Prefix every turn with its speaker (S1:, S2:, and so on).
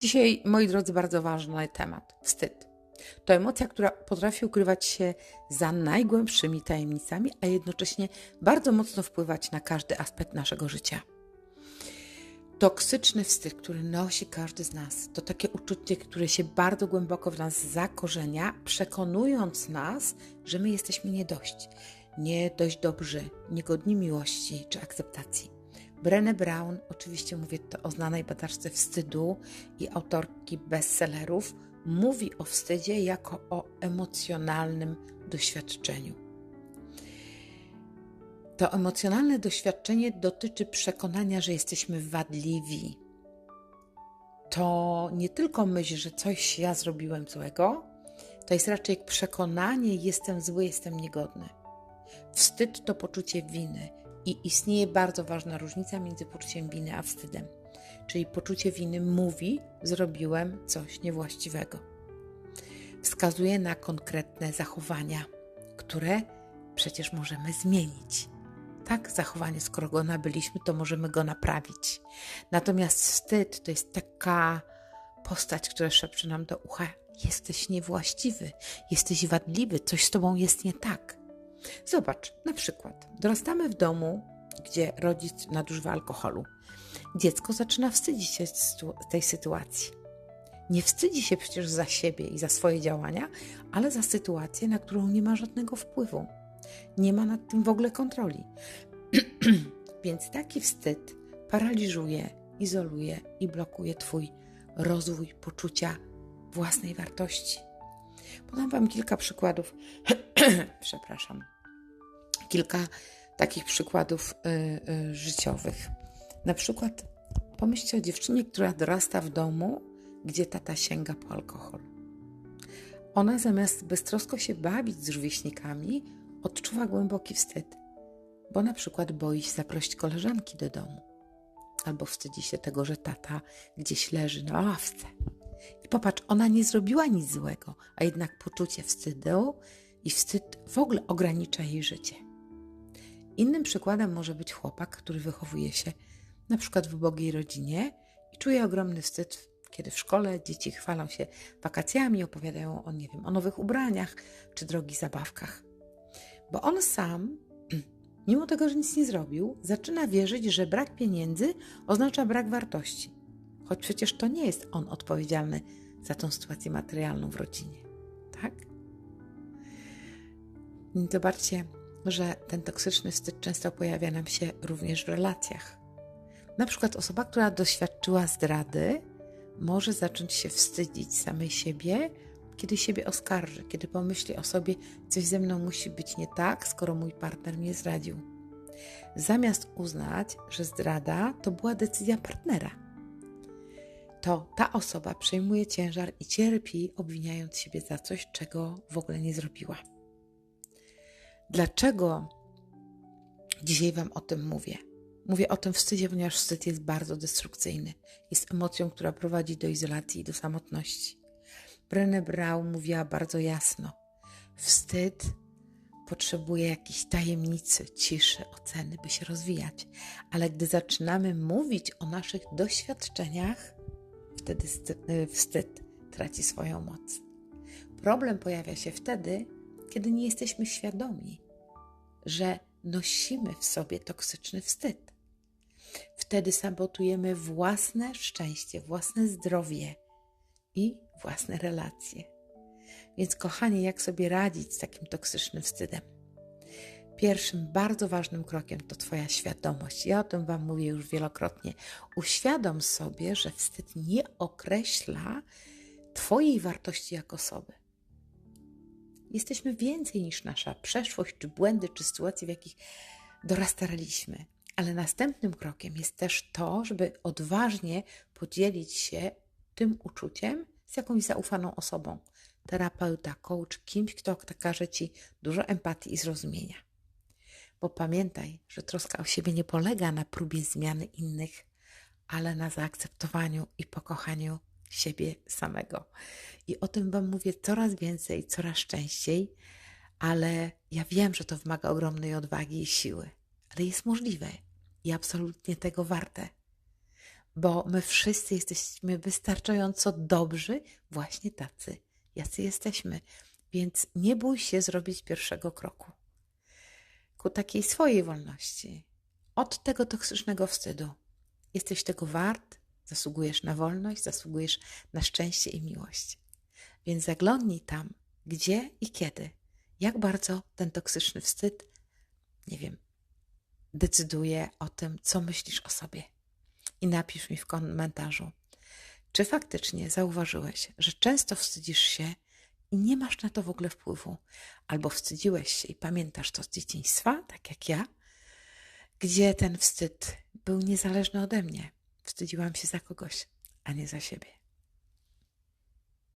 S1: Dzisiaj, moi drodzy, bardzo ważny temat wstyd. To emocja, która potrafi ukrywać się za najgłębszymi tajemnicami, a jednocześnie bardzo mocno wpływać na każdy aspekt naszego życia. Toksyczny wstyd, który nosi każdy z nas, to takie uczucie, które się bardzo głęboko w nas zakorzenia, przekonując nas, że my jesteśmy nie dość, nie dość dobrzy, niegodni miłości czy akceptacji. Brené Brown, oczywiście mówię to o znanej badaczce wstydu i autorki bestsellerów, mówi o wstydzie jako o emocjonalnym doświadczeniu. To emocjonalne doświadczenie dotyczy przekonania, że jesteśmy wadliwi. To nie tylko myśl, że coś ja zrobiłem złego, to jest raczej przekonanie: jestem zły, jestem niegodny. Wstyd to poczucie winy, i istnieje bardzo ważna różnica między poczuciem winy a wstydem. Czyli poczucie winy mówi, zrobiłem coś niewłaściwego. Wskazuje na konkretne zachowania, które przecież możemy zmienić. Tak, zachowanie, skoro go nabyliśmy, to możemy go naprawić. Natomiast wstyd to jest taka postać, która szepcze nam do ucha: jesteś niewłaściwy, jesteś wadliwy, coś z tobą jest nie tak. Zobacz, na przykład, dorastamy w domu, gdzie rodzic nadużywa alkoholu. Dziecko zaczyna wstydzić się tej sytuacji. Nie wstydzi się przecież za siebie i za swoje działania, ale za sytuację, na którą nie ma żadnego wpływu. Nie ma nad tym w ogóle kontroli. Więc taki wstyd paraliżuje, izoluje i blokuje Twój rozwój poczucia własnej wartości. Podam Wam kilka przykładów. Przepraszam kilka takich przykładów y, y, życiowych. Na przykład pomyślcie o dziewczynie, która dorasta w domu, gdzie tata sięga po alkohol. Ona zamiast beztrosko się bawić z rówieśnikami, odczuwa głęboki wstyd, bo na przykład boi się zaprosić koleżanki do domu, albo wstydzi się tego, że tata gdzieś leży na ławce. I popatrz, ona nie zrobiła nic złego, a jednak poczucie wstydu i wstyd w ogóle ogranicza jej życie. Innym przykładem może być chłopak, który wychowuje się na przykład w ubogiej rodzinie i czuje ogromny wstyd, kiedy w szkole dzieci chwalą się wakacjami, opowiadają o, nie wiem, o nowych ubraniach czy drogich zabawkach. Bo on sam, mimo tego, że nic nie zrobił, zaczyna wierzyć, że brak pieniędzy oznacza brak wartości. Choć przecież to nie jest on odpowiedzialny za tą sytuację materialną w rodzinie. Tak? Zobaczcie, że ten toksyczny wstyd często pojawia nam się również w relacjach. Na przykład osoba, która doświadczyła zdrady, może zacząć się wstydzić samej siebie, kiedy siebie oskarży, kiedy pomyśli o sobie, coś ze mną musi być nie tak, skoro mój partner mnie zdradził. Zamiast uznać, że zdrada to była decyzja partnera, to ta osoba przejmuje ciężar i cierpi, obwiniając siebie za coś, czego w ogóle nie zrobiła. Dlaczego dzisiaj Wam o tym mówię? Mówię o tym wstydzie, ponieważ wstyd jest bardzo destrukcyjny. Jest emocją, która prowadzi do izolacji i do samotności. Brené Brown mówiła bardzo jasno: wstyd potrzebuje jakiejś tajemnicy, ciszy, oceny, by się rozwijać. Ale gdy zaczynamy mówić o naszych doświadczeniach, wtedy y, wstyd traci swoją moc. Problem pojawia się wtedy, kiedy nie jesteśmy świadomi, że nosimy w sobie toksyczny wstyd. Wtedy sabotujemy własne szczęście, własne zdrowie i własne relacje. Więc, kochani, jak sobie radzić z takim toksycznym wstydem? Pierwszym bardzo ważnym krokiem to Twoja świadomość. Ja o tym Wam mówię już wielokrotnie. Uświadom sobie, że wstyd nie określa Twojej wartości jako osoby. Jesteśmy więcej niż nasza przeszłość, czy błędy, czy sytuacje, w jakich dorastaliśmy. Ale następnym krokiem jest też to, żeby odważnie podzielić się tym uczuciem z jakąś zaufaną osobą. Terapeuta, coach, kimś, kto okaże ci dużo empatii i zrozumienia. Bo pamiętaj, że troska o siebie nie polega na próbie zmiany innych, ale na zaakceptowaniu i pokochaniu siebie samego. I o tym Wam mówię coraz więcej, coraz częściej, ale ja wiem, że to wymaga ogromnej odwagi i siły, ale jest możliwe i absolutnie tego warte. bo my wszyscy jesteśmy wystarczająco dobrzy, właśnie tacy, jacy jesteśmy. Więc nie bój się zrobić pierwszego kroku ku takiej swojej wolności, od tego toksycznego wstydu. Jesteś tego wart, zasługujesz na wolność, zasługujesz na szczęście i miłość. Więc zaglądnij tam, gdzie i kiedy, jak bardzo ten toksyczny wstyd, nie wiem, decyduje o tym, co myślisz o sobie. I napisz mi w komentarzu, czy faktycznie zauważyłeś, że często wstydzisz się i nie masz na to w ogóle wpływu, albo wstydziłeś się i pamiętasz to z dzieciństwa, tak jak ja, gdzie ten wstyd był niezależny ode mnie. Wstydziłam się za kogoś, a nie za siebie.